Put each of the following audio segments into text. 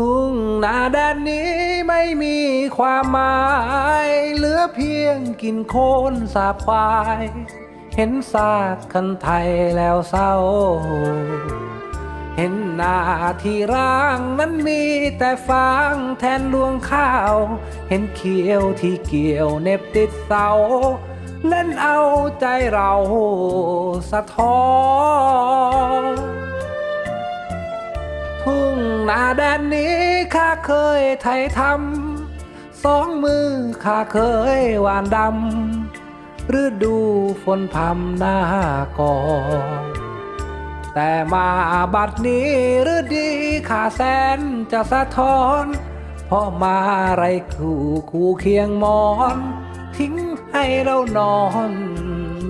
ทุ่งนาแดนนี้ไม่มีความหมาย เหลือเพียงกินโคนสาบควาย เห็นซากคันไทยแล้วเศร้า เห็นหน้าที่ร่างนั้นมีแต่ฟางแทนรวงข้าว เห็นเขียวที่เกี่ยวเน็บติดเสา เล่นเอาใจเราสะท้อน นาแดนนี้ข้าเคยไทยทำสองมือข้าเคยหวานดำฤดูฝนพำหน้าก่อนแต่มาบัดนี้หรือดีข้าแสนจะสะท้อนเพราะมาไรคู่คู่เคียงมอน ทิ้งให้เรานอน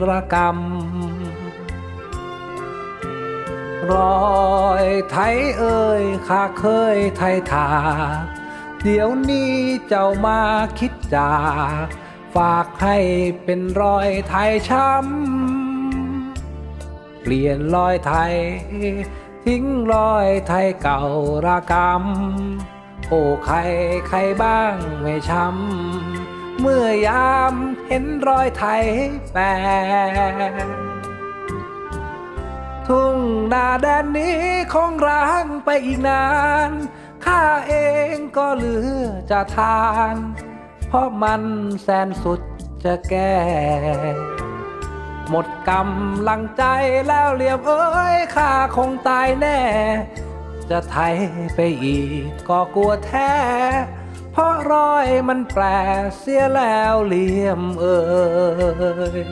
ระกำ รอยไทยเอ่ยข้าเคยไทยทาเดี๋ยวนี้เจ้ามาคิดจากฝากให้เป็นรอยไทยช้ำ เปลี่ยนรอยไทย ทิ้งรอยไทยเก่าระกำโอ้ใครใครบ้างไม่ช้ำเมื่อยามเห็นรอยไทยแปร ทุ่งนาแดนนี้คงร้างไปอีกนาน ข้าเองก็เหลือจะทาน เพราะมันแสนสุดจะแก้หมดกำลังใจแล้วเหลี่ยมเอ้ยข้าคงตายแน่ จะไทยไปอีกก็กลัวแท้ เพราะรอยมันแปรเสียแล้วเหลี่ยมเอ้ย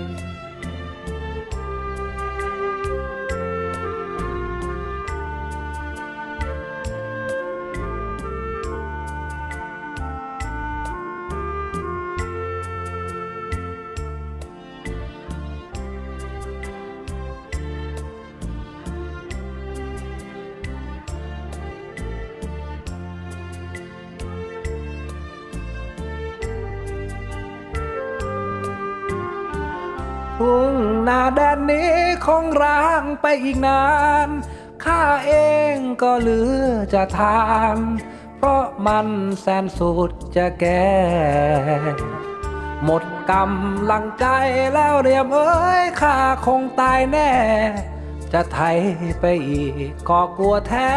ทุ่งนาแดนนี้คงร้างไปอีกนาน ข้าเองก็เหลือจะทาน เพราะมันแสนสุดจะแก้หมดกำลังใจแล้วเรียมเอ้ยข้าคงตายแน่ จะไทยไปอีกก็กลัวแท้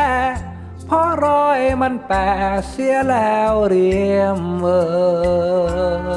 เพราะรอยมันแปรเสียแล้วเรียมเอ้ย